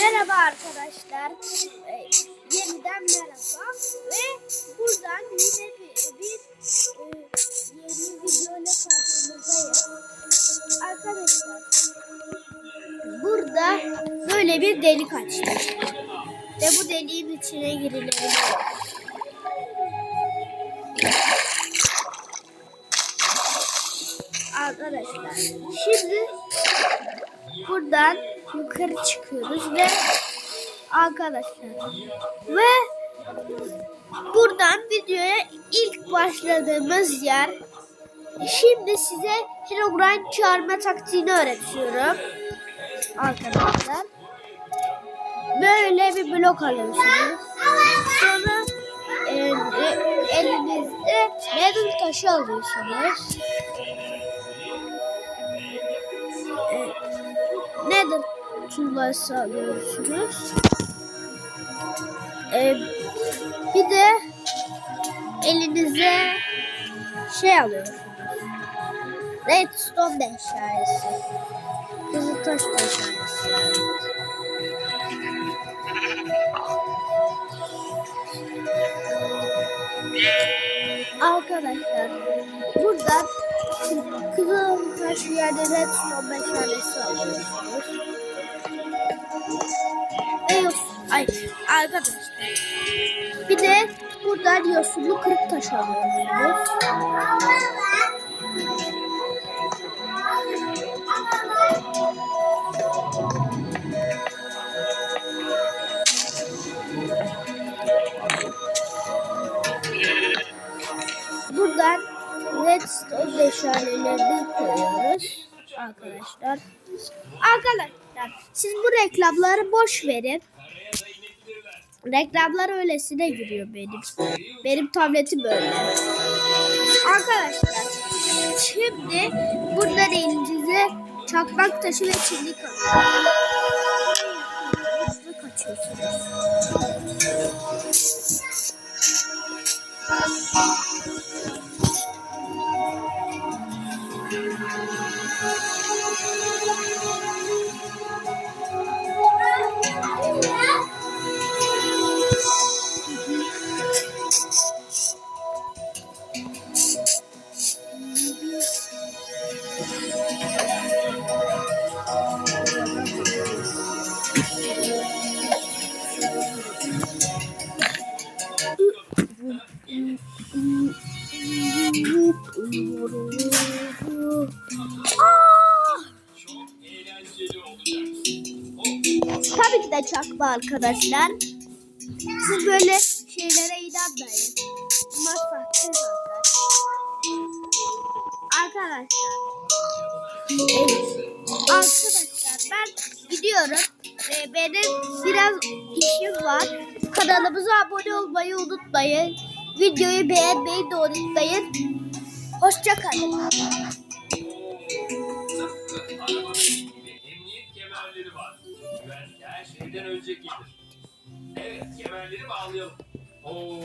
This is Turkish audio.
Merhaba arkadaşlar. Ee, yeniden merhaba. Ve buradan yine bir, bir e, yeni video ile karşınızdayız. Arkadaşlar burada böyle bir delik açtık. Ve bu deliğin içine girilebilir. Arkadaşlar şimdi buradan yukarı çıkıyoruz ve arkadaşlar ve buradan videoya ilk başladığımız yer. Şimdi size Herobrine çağırma taktiğini öğretiyorum. Arkadaşlar. Böyle bir blok alıyorsunuz. Sonra e, e, elinizde metal taşı alıyorsunuz. Nedir tuğlası alıyorsunuz. Ee, bir de elinize şey alıyorsunuz. Redstone meşalesi. Kızıltaş meşalesi. Arkadaşlar buradan Kızıltaş yerde redstone meşalesi alıyorsunuz. Ay arkadaşlar. Bir de buradan yosunlu kırık taş alıyorsunuz. Buradan redstone meşalelerini koyuyoruz arkadaşlar. Arkadaşlar siz bu reklamları boş verin. Reklamlar öylesine giriyor benim. Benim tabletim böyle. Arkadaşlar şimdi buradan elinize çakmak taşı ve çelik alın. Tabii ki de çakma arkadaşlar. Siz böyle şeylere inanmayın. Sahte zaten. Arkadaşlar. Evet. Arkadaşlar ben gidiyorum. Ee, benim biraz işim var. Kanalımıza abone olmayı unutmayın. Videoyu beğenmeyi de unutmayın. Hoşçakalın. Güvenlik her şeyden önce gelir. Evet, kemerleri bağlayalım. Oo,